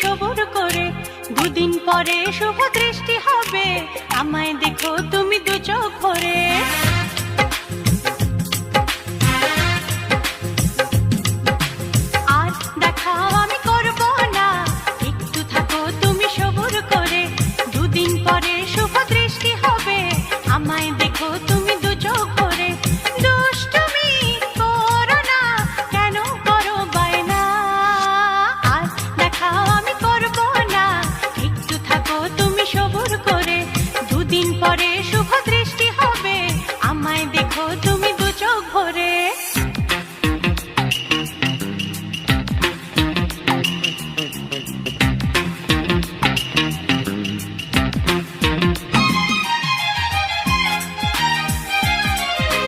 সবর করে। দুদিন পরে শুভ দৃষ্টি হবে। আমায় দেখো তুমি দু চোখ ভরে।